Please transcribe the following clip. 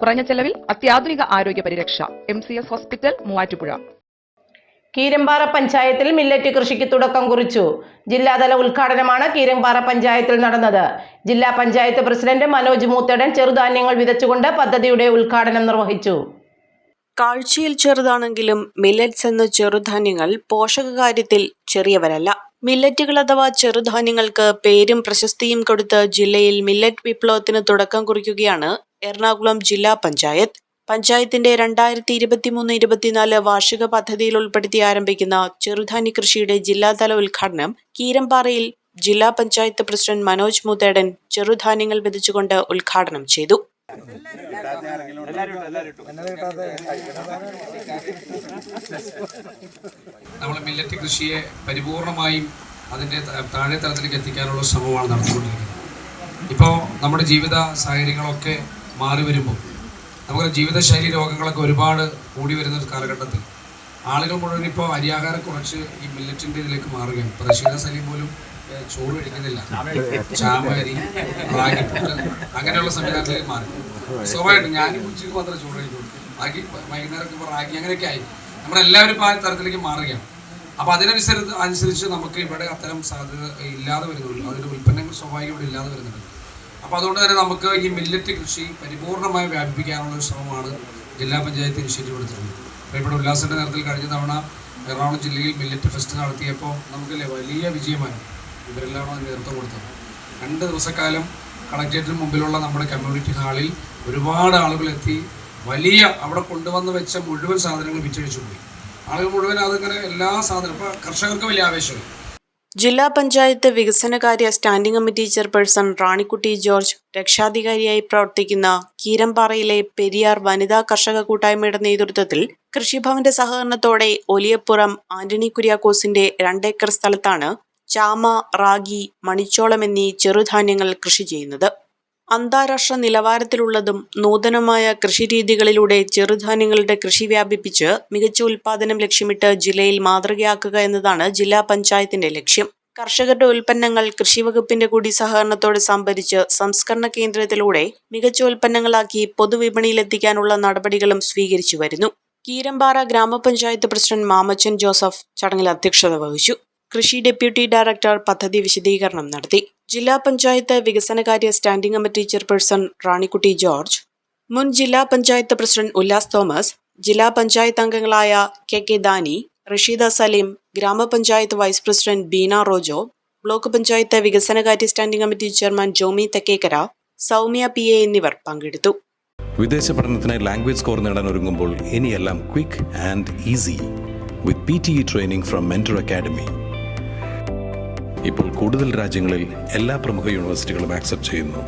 കുറഞ്ഞ ചെലവിൽ അത്യാധുനിക ആരോഗ്യ പരിരക്ഷ. M C S hospital Muvattupuzha. Keerampara പഞ്ചായത്തിൽ മില്ലറ്റ് കൃഷിക്ക് തുടക്കം കുറിച്ചു. ജില്ലാതല ഉദ്ഘാടനമാണ് കീരമ്പാറ പഞ്ചായത്തിൽ നടന്നത്. ജില്ലാ പഞ്ചായത്ത് പ്രസിഡന്റ് മനോജ് മൂത്തടൻ ചെറുധാന്യങ്ങൾ വിതച്ചുകൊണ്ട് പദ്ധതിയുടെ ഉദ്ഘാടനം നിർവഹിച്ചു. കാഴ്ചയിൽ ചെറുതാണെങ്കിലും മില്ലറ്റ്സ് എന്ന ചെറുധാന്യങ്ങൾ പോഷകകാര്യത്തിൽ ചെറിയവരല്ല. മില്ലറ്റുകൾ അഥവാ ചെറുധാന്യങ്ങൾക്ക് പേരും പ്രശസ്തിയും കൊടുത്ത് ജില്ലയിൽ മില്ലറ്റ് വിപ്ലവത്തിന് തുടക്കം കുറിക്കുകയാണ് എറണാകുളം ജില്ലാ പഞ്ചായത്ത്. പഞ്ചായത്തിന്റെ രണ്ടായിരത്തി ഇരുപത്തിമൂന്ന് ഇരുപത്തിനാല് വാർഷിക പദ്ധതിയിൽ ഉൾപ്പെടുത്തി ആരംഭിക്കുന്ന ചെറുധാന്യ കൃഷിയുടെ ജില്ലാതല ഉദ്ഘാടനം കീരമ്പാറയിൽ ജില്ലാ പഞ്ചായത്ത് പ്രസിഡന്റ് മനോജ് മുതേടൻ ചെറുധാന്യങ്ങൾ വിതച്ചുകൊണ്ട് ഉദ്ഘാടനം ചെയ്തു. നമ്മൾ മില്ലറ്റ് കൃഷിയെ പരിപൂർണമായും അതിന്റെ താഴെ തലത്തിലേക്ക് എത്തിക്കാനുള്ള ശ്രമമാണ് നടത്തിക്കൊണ്ടിരിക്കുന്നത്. ഇപ്പോൾ നമ്മുടെ ജീവിത സാഹചര്യങ്ങളൊക്കെ മാറി വരുമ്പോൾ നമുക്ക് ജീവിതശൈലി രോഗങ്ങളൊക്കെ ഒരുപാട് കൂടി വരുന്ന ഒരു കാലഘട്ടത്തിൽ ആളുകൾ മുഴുവൻ ഇപ്പോൾ അരിയാഹാരം കുറച്ച് ഈ മില്ലറ്റിന്റെ ഇതിലേക്ക് മാറുകയാണ്. പ്രശീല സലീം പോലും ചോറ് കഴിക്കുന്നില്ല. ചാമരി റാഗിപ്പുട്ട് അങ്ങനെയുള്ള സംവിധാനത്തിലേക്ക് മാറി. സ്വാഭാവികമായിട്ടും ഞാനും ഉച്ചയ്ക്ക് മാത്രമേ ചോറ് കഴിക്കുള്ളൂ ബാക്കി വൈകുന്നേരം ഇപ്പോൾ റാഗി അങ്ങനെയൊക്കെ ആയി. നമ്മളെല്ലാവരും ഇപ്പോൾ ആ തരത്തിലേക്ക് മാറുകയാണ്. അപ്പോൾ അതിനനുസരിച്ച് അനുസരിച്ച് നമുക്ക് ഇവിടെ അത്തരം സാധ്യത ഇല്ലാതെ വരുന്നുള്ളൂ. അതിന്റെ ഉൽപ്പന്നങ്ങൾ സ്വാഭാവികം ഇവിടെ ഇല്ലാതെ വരുന്നുണ്ട്. അപ്പോൾ അതുകൊണ്ട് തന്നെ നമുക്ക് ഈ മില്ലറ്റ് കൃഷി പരിപൂർണമായി വ്യാപിപ്പിക്കാനുള്ള ഒരു ശ്രമമാണ് ജില്ലാ പഞ്ചായത്ത് ഇനിഷ്യേറ്റീവ് എടുത്തിട്ടുള്ളത്. ഇവിടെ ഉല്ലാസിന്റെ നേരത്തിൽ കഴിഞ്ഞ തവണ എറണാകുളം ജില്ലയിൽ മില്ലറ്റ് ഫെസ്റ്റ് നടത്തിയപ്പോൾ നമുക്ക് വലിയ വിജയമായി. ഇവരെല്ലാം അതിന് നേതൃത്വം കൊടുത്തത്. രണ്ട് ദിവസക്കാലം കളക്ടറേറ്റിന് മുമ്പിലുള്ള നമ്മുടെ കമ്മ്യൂണിറ്റി ഹാളിൽ ഒരുപാട് ആളുകൾ എത്തി വലിയ അവിടെ കൊണ്ടുവന്ന് വെച്ച മുഴുവൻ സാധനങ്ങൾ വിറ്റഴിച്ചു പോയി ആളുകൾ മുഴുവൻ അതിങ്ങനെ എല്ലാ സാധനവും ഇപ്പോൾ കർഷകർക്ക് വലിയ ആവേശമായി ജില്ലാ പഞ്ചായത്ത് വികസനകാര്യ standing committee chairperson Ranikutty George രക്ഷാധികാരിയായി പ്രവർത്തിക്കുന്ന കീരമ്പാറയിലെ പെരിയാർ വനിതാ കർഷക കൂട്ടായ്മയുടെ നേതൃത്വത്തിൽ കൃഷിഭവന്റെ സഹകരണത്തോടെ ഒലിയപ്പുറം ആന്റണി കുര്യാക്കോസിന്റെ രണ്ടേക്കർ സ്ഥലത്താണ് ചാമ റാഗി മണിച്ചോളം എന്നീ ചെറുധാന്യങ്ങൾ കൃഷി ചെയ്യുന്നത്. അന്താരാഷ്ട്ര നിലവാരത്തിലുള്ളതും നൂതനമായ കൃഷിരീതികളിലൂടെ ചെറുധാന്യങ്ങളുടെ കൃഷി വ്യാപിപ്പിച്ച് മികച്ച ഉൽപാദനം ലക്ഷ്യമിട്ട് ജില്ലയിൽ മാതൃകയാക്കുക എന്നതാണ് ജില്ലാ പഞ്ചായത്തിന്റെ ലക്ഷ്യം. കർഷകരുടെ ഉൽപ്പന്നങ്ങൾ കൃഷിവകുപ്പിന്റെ കൂടി സഹകരണത്തോടെ സംഭരിച്ച് സംസ്കരണ കേന്ദ്രത്തിലൂടെ മികച്ച ഉൽപ്പന്നങ്ങളാക്കി പൊതുവിപണിയിലെത്തിക്കാനുള്ള നടപടികളും സ്വീകരിച്ചു വരുന്നു. കീരമ്പാറ ഗ്രാമപഞ്ചായത്ത് പ്രസിഡന്റ് മാമച്ചൻ ജോസഫ് ചടങ്ങിൽ അധ്യക്ഷത വഹിച്ചു. കൃഷി ഡെപ്യൂട്ടി ഡയറക്ടർ പദ്ധതി വിശദീകരണം നടത്തി. ജില്ലാ പഞ്ചായത്ത് വികസനകാര്യ standing committee chairperson Ranikutty George മുൻ ജില്ലാ പഞ്ചായത്ത് പ്രസിഡന്റ് ഉല്ലാസ് തോമസ് ജില്ലാ പഞ്ചായത്ത് അംഗങ്ങളായ കെ കെ ദാനി റഷീദ സലീം ഗ്രാമപഞ്ചായത്ത് vice president Beena Rojo block panchayat വികസനകാര്യ standing committee chairman Jomy Thekkekara Soumya P A എന്നിവർ പങ്കെടുത്തു. വിദേശ പഠനത്തിന് ലാംഗ്വേജ് സ്കോർ നേടാൻ ഒരുങ്ങുമ്പോൾ ഇനിയെല്ലാം quick and easy with P T E training from mentor academy ഇപ്പോൾ കൂടുതൽ രാജ്യങ്ങളിൽ എല്ലാ പ്രമുഖ യൂണിവേഴ്സിറ്റികളും ആക്സെപ്റ്റ് ചെയ്യുന്നു.